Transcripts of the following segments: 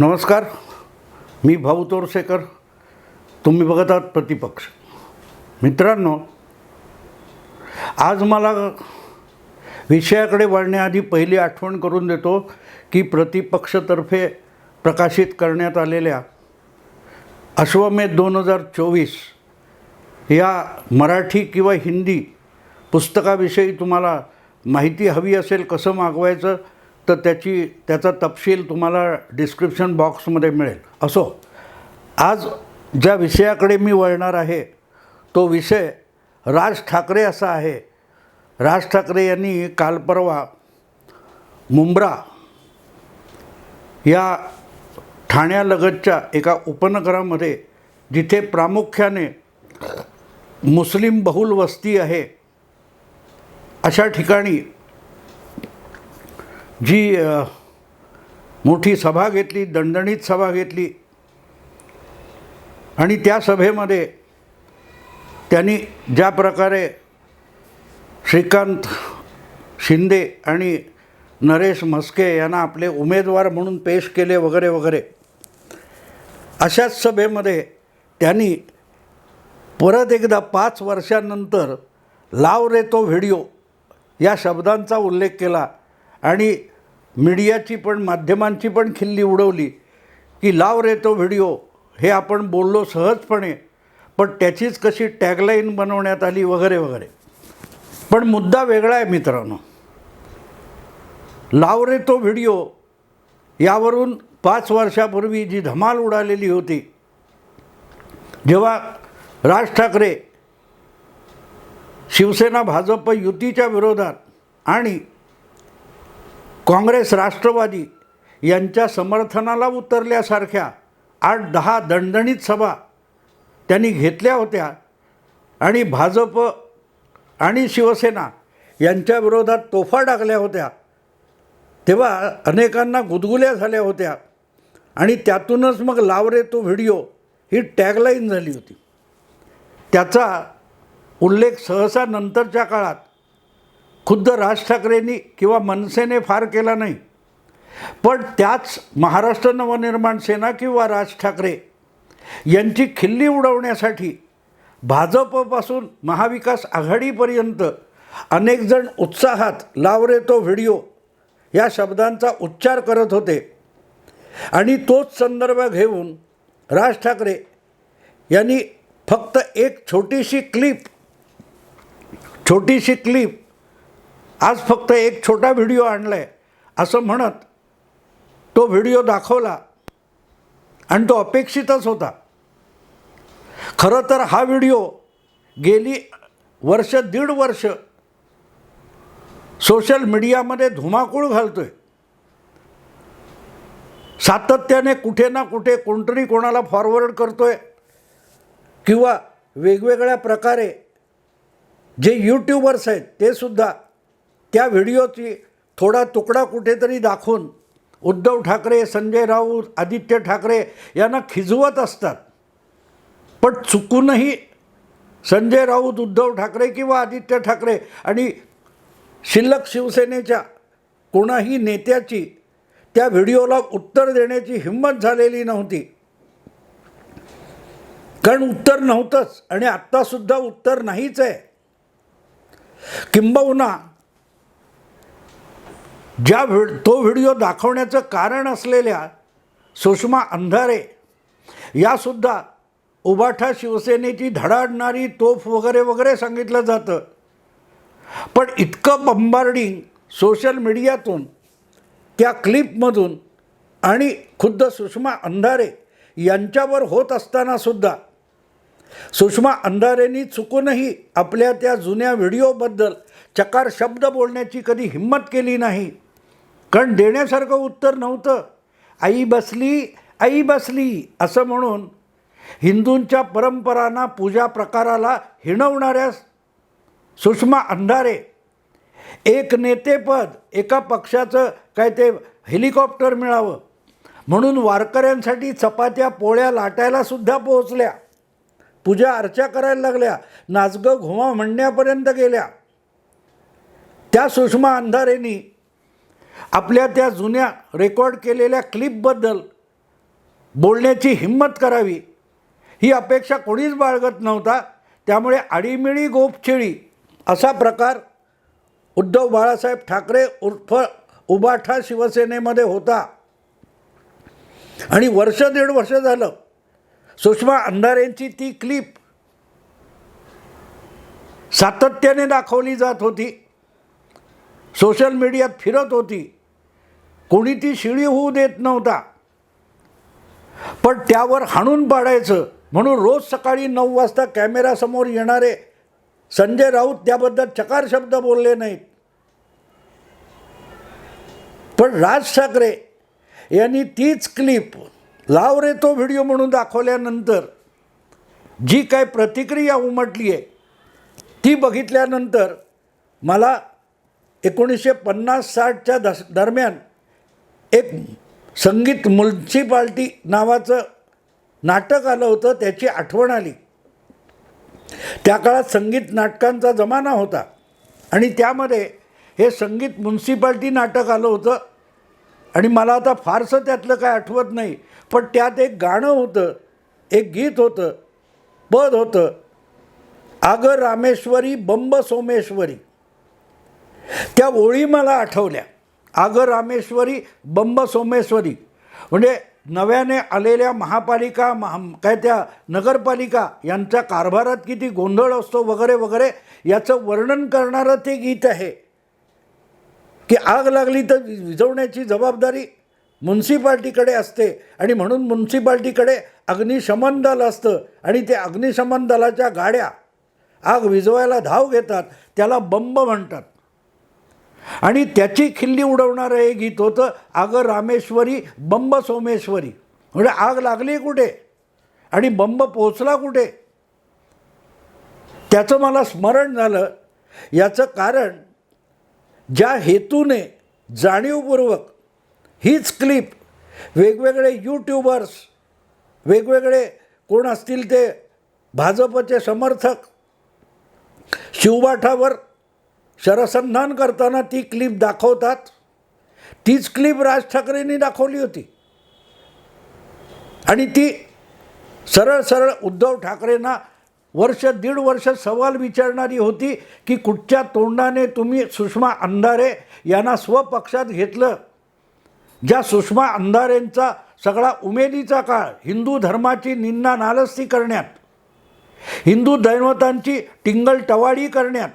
नमस्कार. मी भाऊ तोरसेकर. तुम्ही बघत आहात प्रतिपक्ष. मित्रांनो आज मला विषयाकडे वळण्याआधी पहिली आठवण करून देतो की प्रतिपक्षतर्फे प्रकाशित करण्यात आलेल्या अश्वमेध दोन हजार चोवीस या मराठी किंवा हिंदी पुस्तकाविषयी तुम्हाला माहिती हवी असेल कसं मागवायचं तर त्याची त्याचा तपशील तुम्हाला डिस्क्रिप्शन बॉक्समध्ये मिळेल. असो आज ज्या विषयाकडे मी वळणार आहे तो विषय राज ठाकरे असा आहे. राज ठाकरे यांनी काल परवा मुंब्रा या ठाण्यालगतच्या एका उपनगरामध्ये जिथे प्रामुख्याने मुस्लिम बहुल वस्ती आहे अशा ठिकाणी जी मोठी सभा घेतली दणदणीत सभा घेतली आणि त्या सभेमध्ये त्यांनी ज्या प्रकारे श्रीकांत शिंदे आणि नरेश म्हस्के यांना आपले उमेदवार म्हणून पेश केले वगैरे वगैरे अशाच सभेमध्ये त्यांनी परत एकदा पाच वर्षांनंतर लाव रे तो व्हिडिओ या शब्दांचा उल्लेख केला. आणि मीडियाची पण माध्यमांची पण खिल्ली उडवली की लाव रे तो व्हिडिओ हे आपण बोललो सहजपणे पण त्याचीच कशी टॅगलाईन बनवण्यात आली वगैरे वगैरे. पण मुद्दा वेगळा आहे मित्रांनो. लाव रे तो व्हिडिओ यावरून पाच वर्षापूर्वी जी धमाल उडालेली होती जेव्हा राज ठाकरे शिवसेना भाजप युतीच्या विरोधात आणि काँग्रेस राष्ट्रवादी यांच्या समर्थनाला उतरल्यासारख्या आठ दहा दणदणीत सभा त्यांनी घेतल्या होत्या आणि भाजप आणि शिवसेना यांच्या विरोधात तोफा टाकल्या होत्या. तेव्हा अनेकांना गुदगुल्या झाल्या होत्या आणि त्यातूनच मग लावरे तो व्हिडिओ ही टॅगलाईन झाली होती. त्याचा उल्लेख सहसा नंतरच्या काळात खुद्द राज ठाकरेंनी किंवा मनसेने फार केला नाही. पण त्याच महाराष्ट्र नवनिर्माण सेना किंवा राज ठाकरे यांची खिल्ली उडवण्यासाठी भाजपपासून महाविकास आघाडीपर्यंत अनेकजण उत्साहात लावरे तो व्हिडिओ या शब्दांचा उच्चार करत होते. आणि तोच संदर्भ घेऊन राज ठाकरे यांनी फक्त एक छोटीशी क्लिप छोटीशी क्लिप आज फक्त एक छोटा व्हिडिओ आणला आहे असं म्हणत तो व्हिडिओ दाखवला आणि तो अपेक्षितच होता. खरं तर हा व्हिडिओ गेली वर्ष दीड वर्ष सोशल मीडियामध्ये धुमाकूळ घालतोय. सातत्याने कुठे ना कुठे कोणतरी कोणाला फॉरवर्ड करतोय किंवा वेगवेगळ्या प्रकारे जे यूट्यूबर्स आहेत ते सुद्धा त्या व्हिडिओची थोडा तुकडा कुठेतरी दाखवून उद्धव ठाकरे संजय राऊत आदित्य ठाकरे यांना खिजवत असतात. पण चुकूनही संजय राऊत उद्धव ठाकरे किंवा आदित्य ठाकरे आणि शिल्लक शिवसेनेच्या कोणाही नेत्याची त्या व्हिडिओला उत्तर देण्याची हिंमत झालेली नव्हती. कारण उत्तर नव्हतंच आणि आत्तासुद्धा उत्तर नाहीच आहे. किंबहुना ज्या व्हि तो व्हिडिओ दाखवण्याचं कारण असलेल्या सुषमा अंधारे यासुद्धा उबाठा शिवसेनेची धडाडणारी तोफ वगैरे वगैरे सांगितलं जातं. पण इतकं बंबार्डिंग सोशल मीडियातून त्या क्लिपमधून आणि खुद्द सुषमा अंधारे यांच्यावर होत असतानासुद्धा सुषमा अंधारेंनी चुकूनही आपल्या त्या जुन्या व्हिडिओबद्दल चकार शब्द बोलण्याची कधी हिंमत केली नाही. कारण देण्यासारखं उत्तर नव्हतं. आई बसली आई बसली असं म्हणून हिंदूंच्या परंपरांना पूजा प्रकाराला हिणवणाऱ्या सुषमा अंधारे एक नेतेपद एका पक्षाचं काय ते हेलिकॉप्टर मिळावं. म्हणून वारकऱ्यांसाठी चपात्या पोळ्या लाटायला सुद्धा पोहोचल्या. पूजा अर्चा करायला लागल्या. नाचगं घुमा म्हणण्यापर्यंत गेल्या. त्या सुषमा अंधारेनी आपल्या त्या जुन्या रेकॉर्ड केलेल्या क्लिपबद्दल बोलण्याची हिंमत करावी. ही अपेक्षा कोणीच बाळगत नव्हता. त्यामुळे आडीमिळी गोपछेळी असा प्रकार उद्धव बाळासाहेब ठाकरे उर्फ उबाठा शिवसेनेमध्ये होता. आणि वर्ष दीड वर्ष झालं सुषमा अंधारेंची ती क्लिप सातत्याने दाखवली जात होती. सोशल मीडियात फिरत होती. कोणी ती शिळी होऊ देत नव्हता. पण त्यावर हाणून पाडायचं. म्हणून रोज सकाळी नऊ वाजता कॅमेरासमोर येणारे संजय राऊत त्याबद्दल चकार शब्द बोलले नाहीत. पण राज ठाकरे यांनी तीच क्लिप लाव रे तो व्हिडिओ म्हणून दाखवल्यानंतर जी काय प्रतिक्रिया उमटली आहे ती बघितल्यानंतर मला एकोणीसशे पन्नास साठच्या दस दरम्यान एक संगीत म्युन्सिपाल्टी नावाचं नाटक आलं होतं त्याची आठवण आली. त्या काळात संगीत नाटकांचा जमाना होता आणि त्यामध्ये हे संगीत म्युन्सिपाल्टी नाटक आलं होतं आणि मला आता फारसं त्यातलं काय आठवत नाही पण त्यात एक गाणं होतं एक गीत होतं पद होतं आग रामेश्वरी बंब सोमेश्वरी त्या ओळी मला आठवल्या. आग रामेश्वरी बंब सोमेश्वरी म्हणजे नव्याने आलेल्या महापालिका महा काय त्या नगरपालिका यांच्या कारभारात किती गोंधळ असतो वगैरे वगैरे याचं वर्णन करणारं ते गीत आहे. की आग लागली तर विझवण्याची जबाबदारी म्युन्सिपाल्टीकडे असते आणि म्हणून म्युन्सिपाल्टीकडे अग्निशमन दल असतं आणि ते अग्निशमन दलाच्या गाड्या आग विझवायला धाव घेतात त्याला बंब म्हणतात. आणि त्याची खिल्ली उडवणारं हे गीत होतं आग रामेश्वरी बंब सोमेश्वरी. म्हणजे आग लागली कुठे? आणि बंब पोचला कुठे? त्याचं मला स्मरण झालं. याचं कारण ज्या हेतूने जाणीवपूर्वक हीच क्लिप वेगवेगळे यूट्यूबर्स वेगवेगळे कोण असतील ते भाजपचे समर्थक शिवबाठावर शरसंधान करताना ती क्लिप दाखवतात. तीच क्लिप राज ठाकरेंनी दाखवली होती. आणि ती सरळ सरळ उद्धव ठाकरेंना वर्ष दीड वर्ष सवाल विचारणारी होती की कुठच्या तोंडाने तुम्ही सुषमा अंधारे यांना स्वपक्षात घेतलं? ज्या सुषमा अंधारेंचा सगळा उमेदीचा काळ हिंदू धर्माची निंदा नालस्ती करण्यात हिंदू दैवतांची टिंगल टवाळी करण्यात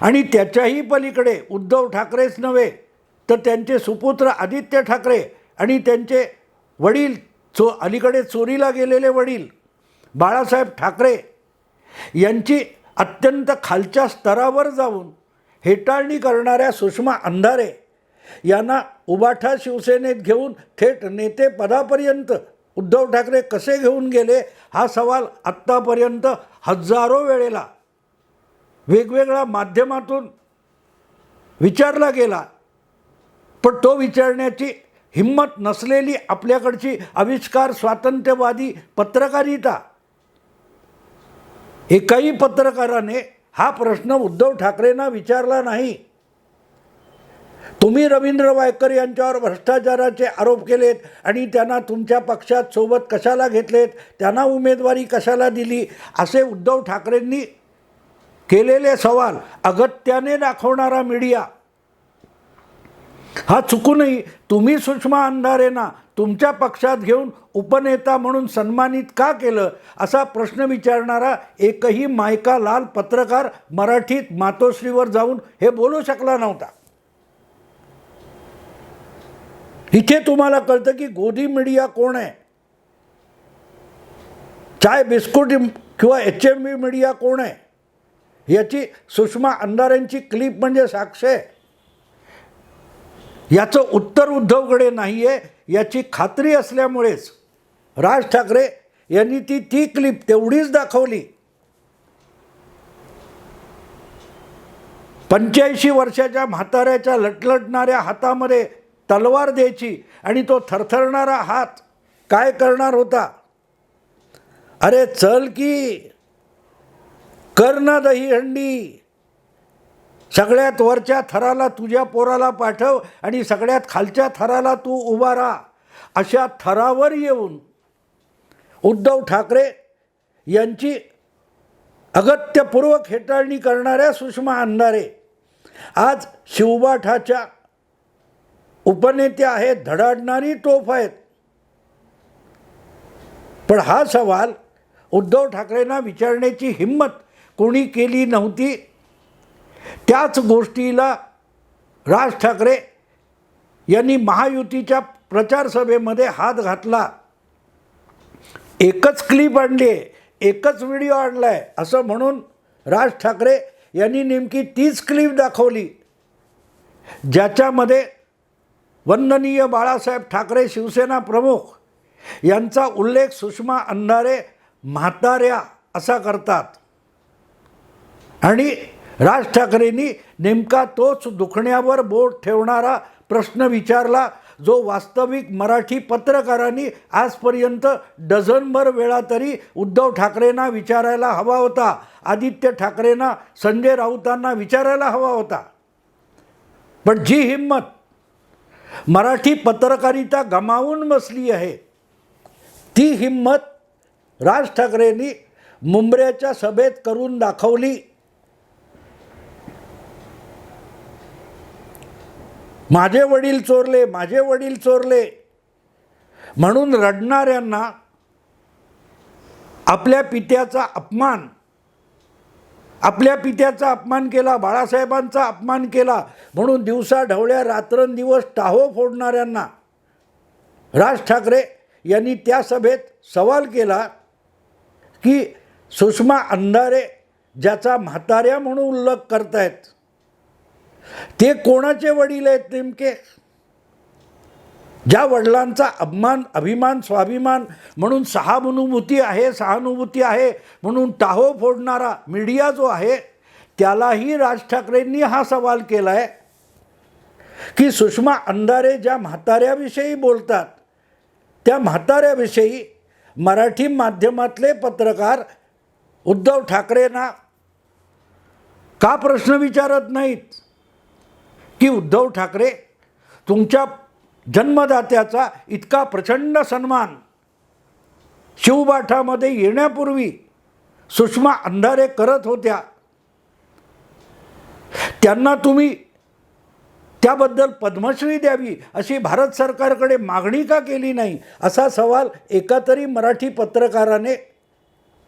आणि त्याच्याही पलीकडे उद्धव ठाकरेच नव्हे तर त्यांचे सुपुत्र आदित्य ठाकरे आणि त्यांचे वडील चो अलीकडे चोरीला गेलेले वडील बाळासाहेब ठाकरे यांची अत्यंत खालच्या स्तरावर जाऊन हेटाळणी करणाऱ्या सुषमा अंधारे यांना उबाठा शिवसेनेत घेऊन थेट नेतेपदापर्यंत उद्धव ठाकरे कसे घेऊन गेले हा सवाल आत्तापर्यंत हजारो वेळेला वेगवेगळ्या माध्यमातून विचारला गेला. पण तो विचारण्याची हिंमत नसलेली आपल्याकडची आविष्कार स्वातंत्र्यवादी पत्रकारिता. एकाही पत्रकाराने हा प्रश्न उद्धव ठाकरेंना विचारला नाही. तुम्ही रवींद्र वायकर यांच्यावर भ्रष्टाचाराचे आरोप केलेत आणि त्यांना तुमच्या पक्षात सोबत कशाला घेतलेत? त्यांना उमेदवारी कशाला दिली? असे उद्धव ठाकरेंनी केलेले सवाल अगत्याने दाखवणारा मीडिया. हा चुकूनही तुम्ही सुषमा अंधारेंना तुमच्या पक्षात घेऊन उपनेता म्हणून सन्मानित का केलं असा प्रश्न विचारणारा एकही मायका लाल पत्रकार मराठीत मातोश्रीवर जाऊन हे बोलू शकला नव्हता. इथे तुम्हाला कळतं की गोदी मीडिया कोण आहे? चाय बिस्कुट किंवा एच एम बी मीडिया कोण आहे? याची सुषमा अंधारेंची क्लिप म्हणजे साक्ष आहे. याचं उत्तर उद्धवकडे नाही आहे याची खात्री असल्यामुळेच राज ठाकरे यांनी ती ती क्लिप तेवढीच दाखवली. पंच्याऐंशी वर्षाच्या म्हाताऱ्याच्या लटलटणाऱ्या हातामध्ये तलवार द्यायची आणि तो थरथरणारा हात काय करणार होता? अरे चल की कर्ण दहीहंडी सगळ्यात वरच्या थराला तुझ्या पोराला पाठव आणि सगळ्यात खालच्या थराला तू उभा राहा. अशा थरावर येऊन उद्धव ठाकरे यांची अगत्यपूर्वक हेटाळणी करणाऱ्या सुषमा अंधारे. आज शिवबाठाच्या उपनेत्या आहेत धडाडणारी तोफ आहेत. पण हा सवाल उद्धव ठाकरेंना विचारण्याची हिंमत कोणी केली नव्हती त्याच गोष्टीला राज ठाकरे यांनी महायुतीच्या प्रचारसभेमध्ये हात घातला. एकच क्लिप आणली आहे एकच व्हिडिओ आणला आहे असं म्हणून राज ठाकरे यांनी नेमकी तीच क्लिप दाखवली. ज्याच्यामध्ये वंदनीय बाळासाहेब ठाकरे शिवसेना प्रमुख यांचा उल्लेख सुषमा अंधारे म्हाताऱ्या असा करतात. आणि राज ठाकरेंनी नेमका तोच दुखण्यावर बोट ठेवणारा प्रश्न विचारला जो वास्तविक मराठी पत्रकारांनी आजपर्यंत डझनभर वेळा तरी उद्धव ठाकरेंना विचारायला हवा होता. आदित्य ठाकरेंना संजय राऊतांना विचारायला हवा होता. पण जी हिंमत मराठी पत्रकारिता गमावून बसली आहे ती हिंमत राज ठाकरेंनी मुंबऱ्याच्या सभेत करून दाखवली. माझे वडील चोरले माझे वडील चोरले. म्हणून रडणाऱ्यांना आपल्या पित्याचा अपमान आपल्या पित्याचा अपमान केला बाळासाहेबांचा अपमान केला. म्हणून दिवसा ढवळ्या रात्रंदिवस टाहो फोडणाऱ्यांना राज ठाकरे यांनी त्या सभेत सवाल केला की सुषमा अंधारे ज्याचा म्हाताऱ्या म्हणून उल्लेख करतायत. ते कोणाचे वडील आहेत नेमके? ज्या वडिलांचा अभिमान अभिमान स्वाभिमान म्हणून सहानुभूती आहे सहानुभूती आहे म्हणून टाहो फोडणारा मीडिया जो आहे त्यालाही राज ठाकरेंनी हा सवाल केला आहे की सुषमा अंधारे ज्या म्हाताऱ्याविषयी बोलतात त्या म्हाताऱ्याविषयी मराठी माध्यमातले पत्रकार उद्धव ठाकरेंना का प्रश्न विचारत नाहीत? की उद्धव ठाकरे तुमच्या जन्मदात्याचा इतका प्रचंड सन्मान शिवबाठामध्ये येण्यापूर्वी सुषमा अंधारे करत होत्या. त्यांना तुम्ही त्याबद्दल पद्मश्री द्यावी अशी भारत सरकारकडे मागणी का केली नाही? असा सवाल एका तरी मराठी पत्रकाराने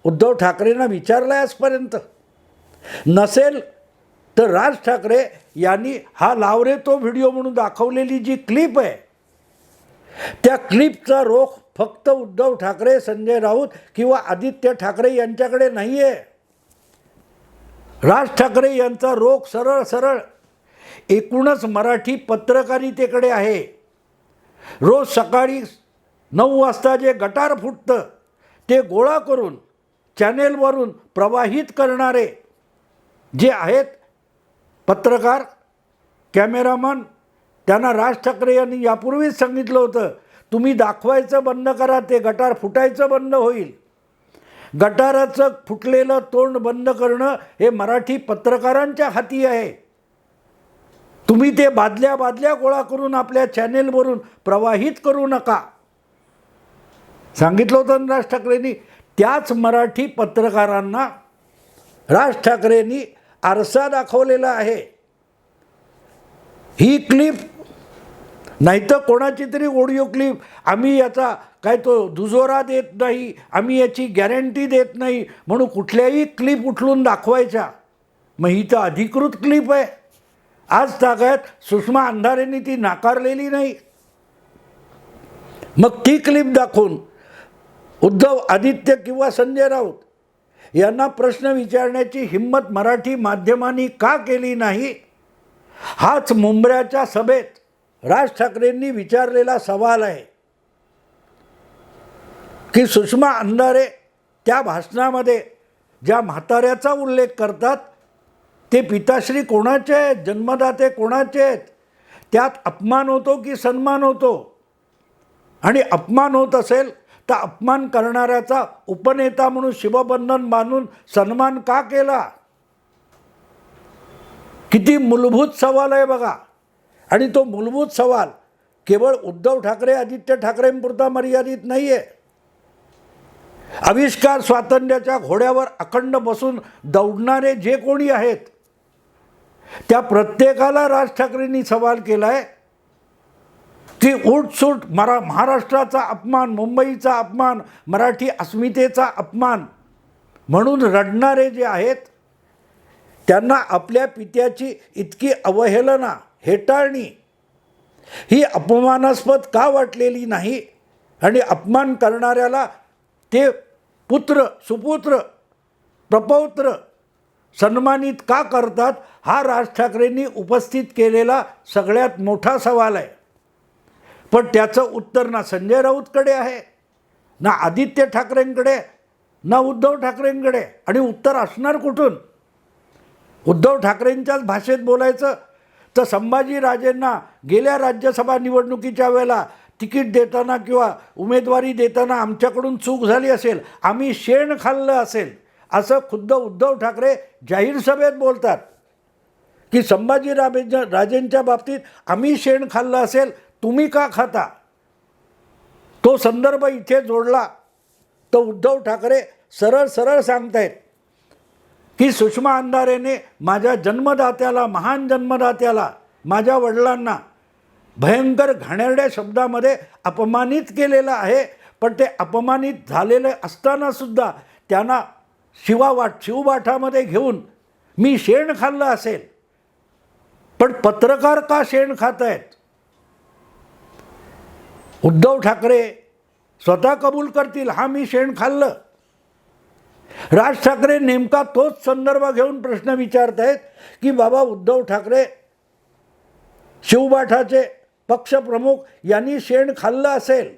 उद्धव ठाकरेंना विचारला आहे आजपर्यंत नसेल तर राज ठाकरे यांनी हा लावरे तो व्हिडिओ म्हणून दाखवलेली जी क्लिप आहे त्या क्लिपचा रोख फक्त उद्धव ठाकरे संजय राऊत किंवा आदित्य ठाकरे यांच्याकडे नाही आहे राज ठाकरे यांचा रोख सरळ सरळ एकूणच मराठी पत्रकारितेकडे आहे. रोज सकाळी नऊ वाजता जे गटार फुटतं ते गोळा करून चॅनेलवरून प्रवाहित करणारे जे आहेत पत्रकार कॅमेरामन त्यांना राज ठाकरे यांनी यापूर्वीच सांगितलं होतं तुम्ही दाखवायचं बंद करा ते गटार फुटायचं बंद होईल. गटाराचं फुटलेलं तोंड बंद करणं हे मराठी पत्रकारांच्या हाती आहे. तुम्ही ते बादल्या बादल्या गोळा करून आपल्या चॅनेलवरून प्रवाहित करू नका. सांगितलं होतं राज ठाकरेंनी त्याच मराठी पत्रकारांना राज ठाकरेंनी आरसा दाखवलेला आहे. ही क्लिप नाहीतर कोणाची तरी ऑडिओ क्लिप आम्ही याचा काय तो दुजोरा देत नाही आम्ही याची गॅरंटी देत नाही म्हणून कुठल्याही क्लिप उठलून दाखवायच्या. मग ही तर अधिकृत क्लिप आहे. आज तागायत सुषमा अंधारेंनी ती नाकारलेली नाही. मग ती क्लिप दाखवून उद्धव आदित्य किंवा संजय राऊत यांना प्रश्न विचारण्याची हिंमत मराठी माध्यमांनी का केली नाही? हाच मुंबऱ्याच्या सभेत राज ठाकरेंनी विचारलेला सवाल आहे. की सुषमा अंधारे त्या भाषणामध्ये ज्या म्हाताऱ्याचा उल्लेख करतात ते पिताश्री कोणाचे आहेत? जन्मदाते कोणाचे आहेत? त्यात अपमान होतो की सन्मान होतो? आणि अपमान होत असेल तर अपमान करणाऱ्याचा उपनेता म्हणून शिवबंधन बांधून सन्मान का केला? किती मूलभूत सवाल आहे बघा. आणि तो मूलभूत सवाल केवळ उद्धव ठाकरे आदित्य ठाकरेंपुरता मर्यादित नाही आहे आविष्कार स्वातंत्र्याच्या घोड्यावर अखंड बसून दौडणारे जे कोणी आहेत त्या प्रत्येकाला राज ठाकरेंनी सवाल केला आहे ती उठसूट मरा महाराष्ट्राचा अपमान मुंबईचा अपमान मराठी अस्मितेचा अपमान म्हणून रडणारे जे आहेत त्यांना आपल्या पित्याची इतकी अवहेलना हेटाळणी ही अपमानास्पद का वाटलेली नाही आणि अपमान करणाऱ्याला ते पुत्र सुपुत्र प्रपौत्र सन्मानित का करतात हा राज ठाकरेंनी उपस्थित केलेला सगळ्यात मोठा सवाल आहे. पण त्याचं उत्तर ना संजय राऊतकडे आहे ना आदित्य ठाकरेंकडे ना उद्धव ठाकरेंकडे. आणि उत्तर असणार कुठून? उद्धव ठाकरेंच्याच भाषेत बोलायचं? तर संभाजीराजेंना गेल्या राज्यसभा निवडणुकीच्या वेळेला तिकीट देताना किंवा उमेदवारी देताना आमच्याकडून चूक झाली असेल आम्ही शेण खाल्लं असेल असं खुद्द उद्धव ठाकरे जाहीर सभेत बोलतात. की संभाजीराजे राजेंच्या बाबतीत आम्ही शेण खाल्लं असेल तुम्ही का खाता? तो संदर्भ इथे जोडला. तर उद्धव ठाकरे सरळ सरळ सांगतायत की सुषमा अंधारेने माझ्या जन्मदात्याला महान जन्मदात्याला माझ्या वडिलांना भयंकर घाणेरड्या शब्दामध्ये अपमानित केलेलं आहे. पण ते अपमानित झालेले असतानासुद्धा त्यांना शिवावाट शिवबाठामध्ये घेऊन मी शेण खाल्लं असेल. पण पत्रकार का शेण खात आहेत उद्धव ठाकरे स्वतः कबूल करतील हा मी शेण खाल्लं. राज ठाकरे नेमका तोच संदर्भ घेऊन प्रश्न विचारत आहेत की बाबा उद्धव ठाकरे शिवबाठाचे पक्षप्रमुख यांनी शेण खाल्लं असेल.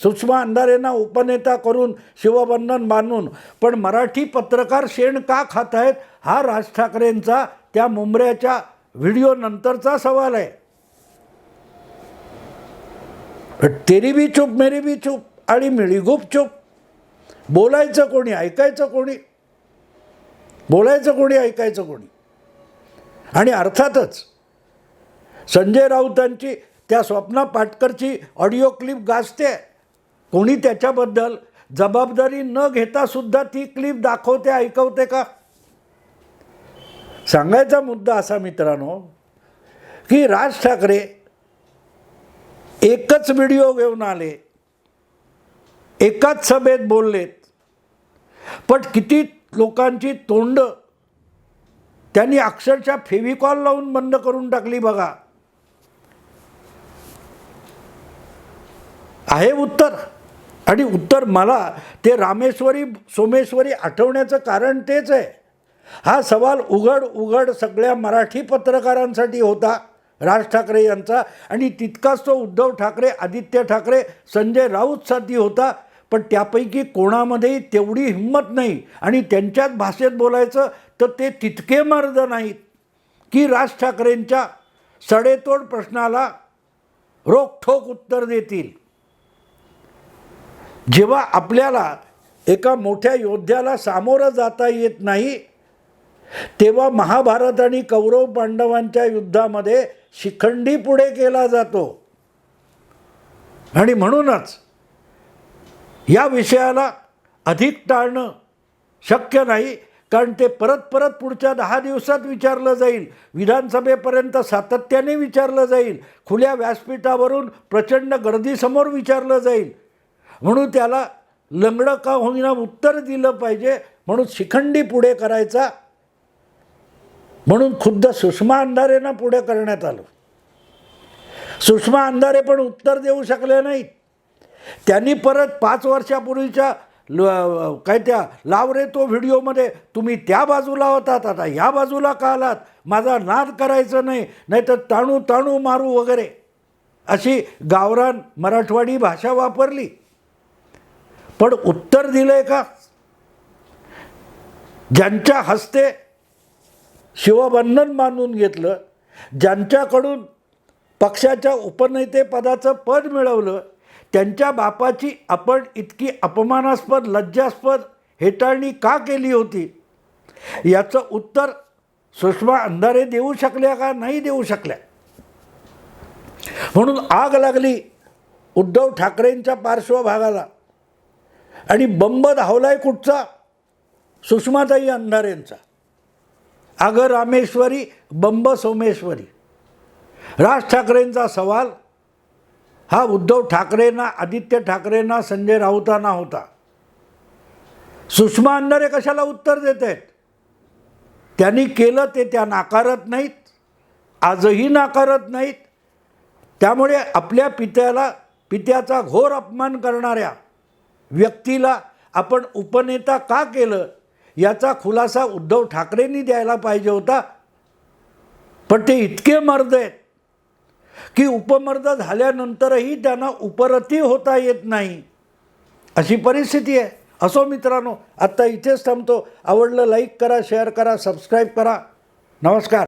सुषमा अंधारेंना उपनेता करून शिवबंधन बांधून पण मराठी पत्रकार शेण का खात आहेत हा राज ठाकरेंचा त्या मुंबऱ्याच्या व्हिडिओ नंतरचा सवाल आहे. तेरी बी चूप मेरी बी चूप आणि मिळीगुप चूप. बोलायचं कोणी ऐकायचं कोणी? बोलायचं कोणी ऐकायचं कोणी? आणि अर्थातच संजय राऊतांची त्या स्वप्ना पाटकरची ऑडिओ क्लिप गाजते. कोणी त्याच्याबद्दल जबाबदारी न घेता सुद्धा ती क्लिप दाखवते ऐकवते का? सांगायचा मुद्दा असा मित्रांनो की राज ठाकरे एकच व्हिडिओ घेऊन आले. एकाच सभेत बोललेत. पण किती लोकांची तोंड त्यांनी अक्षरशः फेविकॉल लावून बंद करून टाकली बघा. आहे उत्तर. आणि उत्तर मला ते रामेश्वरी सोमेश्वरी आठवण्याचं कारण तेच आहे. हा सवाल उघड उघड सगळ्या मराठी पत्रकारांसाठी होता. राज ठाकरे यांचा. आणि तितकाच तो उद्धव ठाकरे आदित्य ठाकरे संजय राऊतसाठी होता. पण त्यापैकी कोणामध्येही तेवढी हिंमत नाही. आणि त्यांच्याच भाषेत बोलायचं तर ते तितके मर्द नाहीत की राज ठाकरेंच्या सडेतोड प्रश्नाला रोखठोक उत्तर देतील. जेव्हा आपल्याला एका मोठ्या योद्ध्याला सामोरं जाता येत नाही तेव्हा महाभारत आणि कौरव पांडवांच्या युद्धामध्ये शिखंडी पुढे केला जातो. आणि म्हणूनच या विषयाला अधिक टाळणं शक्य नाही कारण ते परत परत पुढच्या दहा दिवसात विचारलं जाईल. विधानसभेपर्यंत सातत्याने विचारलं जाईल. खुल्या व्यासपीठावरून प्रचंड गर्दीसमोर विचारलं जाईल. म्हणून त्याला लंगडं का होईना उत्तर दिलं पाहिजे म्हणून शिखंडी पुढे करायचा म्हणून खुद्द सुषमा अंधारेंना पुढे करण्यात आलं. सुषमा अंधारे पण उत्तर देऊ शकले नाहीत. त्यांनी परत पाच वर्षापूर्वीच्या ल काय त्या लाव रे तो व्हिडिओमध्ये तुम्ही त्या बाजूला होतात आता ह्या बाजूला का आलात? माझा नाद करायचं नाही नाहीतर ताणू ताणू मारू वगैरे. अशी गावरान मराठवाडी भाषा वापरली. पण उत्तर दिलं आहे का? ज्यांच्या हस्ते शिवबंधन मानून घेतलं. ज्यांच्याकडून पक्षाच्या उपनेतेपदाचं पद मिळवलं त्यांच्या बापाची आपण इतकी अपमानास्पद लज्जास्पद हेटाळणी का केली होती? याचं उत्तर सुषमा अंधारे देऊ शकल्या का नाही देऊ शकल्या? म्हणून आग लागली उद्धव ठाकरेंच्या पार्श्वभागाला. आणि बंब धावलाय कुठचा? सुषमाताई अंधारेंचा. अगं रामेश्वरी बंब सोमेश्वरी राज ठाकरेंचा सवाल हा उद्धव ठाकरेंना आदित्य ठाकरेंना संजय राऊतांना होता. सुषमा अंधारे कशाला उत्तर देत आहेत त्यांनी केलं ते त्या नाकारत नाहीत. आजही नाकारत नाहीत. त्यामुळे आपल्या पित्याला पित्याचा घोर अपमान करणाऱ्या व्यक्तीला आपण उपनेता का केलं? याचा खुलासा उद्धव ठाकरेंनी द्यायला पाहिजे होता. पण ते इतके मर्द आहेत की उपमर्द झाल्यानंतरही त्यांना उपरती होता येत नाही. अशी परिस्थिती आहे. असो मित्रांनो आत्ता इथेच थांबतो. आवडलं लाईक करा शेअर करा सबस्क्राईब करा. नमस्कार.